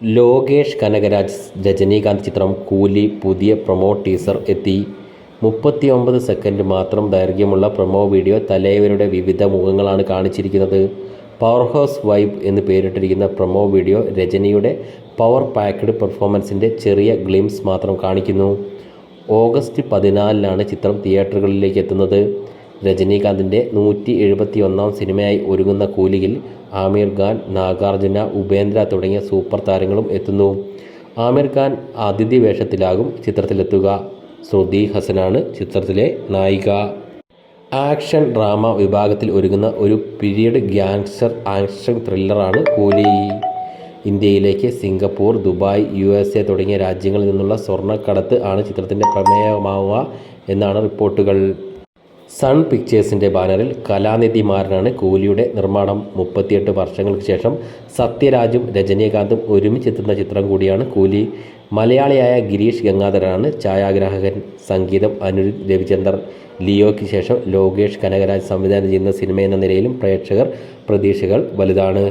ലോകേഷ് കനകരാജ് രജനീകാന്ത് ചിത്രം കൂലി പുതിയ പ്രൊമോ ടീസർ എത്തി. മുപ്പത്തി ഒമ്പത് സെക്കൻഡ് മാത്രം ദൈർഘ്യമുള്ള പ്രൊമോ വീഡിയോ തലൈവരുടെ വിവിധ മുഖങ്ങളാണ് കാണിച്ചിരിക്കുന്നത്. പവർ ഹൗസ് വൈബ് എന്ന് പേരിട്ടിരിക്കുന്ന പ്രൊമോ വീഡിയോ രജനിയുടെ പവർ പാക്ഡ് പെർഫോമൻസിന്റെ ചെറിയ ഗ്ലിംസ് മാത്രം കാണിക്കുന്നു. ഓഗസ്റ്റ് പതിനാലിനാണ് ചിത്രം തിയേറ്ററുകളിലേക്ക് എത്തുന്നത്. രജനീകാന്തിന്റെ നൂറ്റി എഴുപത്തി ഒന്നാം സിനിമയായി ഒരുങ്ങുന്ന കൂലിയിൽ ആമിർ ഖാൻ നാഗാർജുന ഉപേന്ദ്ര തുടങ്ങിയ സൂപ്പർ താരങ്ങളും എത്തുന്നു. ആമിർ ഖാൻ അതിഥി വേഷത്തിലാകും ചിത്രത്തിലെത്തുക. ശ്രുതി ഹസനാണ് ചിത്രത്തിലെ നായിക. ആക്ഷൻ ഡ്രാമ വിഭാഗത്തിൽ ഒരുങ്ങുന്ന ഒരു പീരീഡ് ഗ്യാങ്സ്റ്റർ ആക്ഷൻ ത്രില്ലറാണ് കൂലി. ഇന്ത്യയിലേക്ക് Singapore Dubai U S A തുടങ്ങിയ രാജ്യങ്ങളിൽ നിന്നുള്ള സ്വർണക്കടത്ത് ആണ് ചിത്രത്തിന്റെ പ്രമേയമാവുക എന്നാണ് റിപ്പോർട്ടുകൾ. സൺ പിക്ചേഴ്സിന്റെ ബാനറിൽ കലാനിധി മാരനാണ് കൂലിയുടെ നിർമ്മാണം മുപ്പത്തിയെട്ട് വർഷങ്ങൾക്ക് ശേഷം സത്യരാജും രജനീകാന്തും ഒരുമിച്ചെത്തുന്ന ചിത്രം കൂടിയാണ് കൂലി. മലയാളിയായ ഗിരീഷ് ഗംഗാധരനാണ് ഛായാഗ്രാഹകൻ സംഗീതം അനിരുദ്ധ് രവിചന്ദർ. ലിയോയ്ക്ക് ശേഷം ലോകേഷ് കനകരാജ് സംവിധാനം ചെയ്യുന്ന സിനിമ എന്ന നിലയിലും പ്രേക്ഷകർ പ്രതീക്ഷകൾ വലുതാണ്.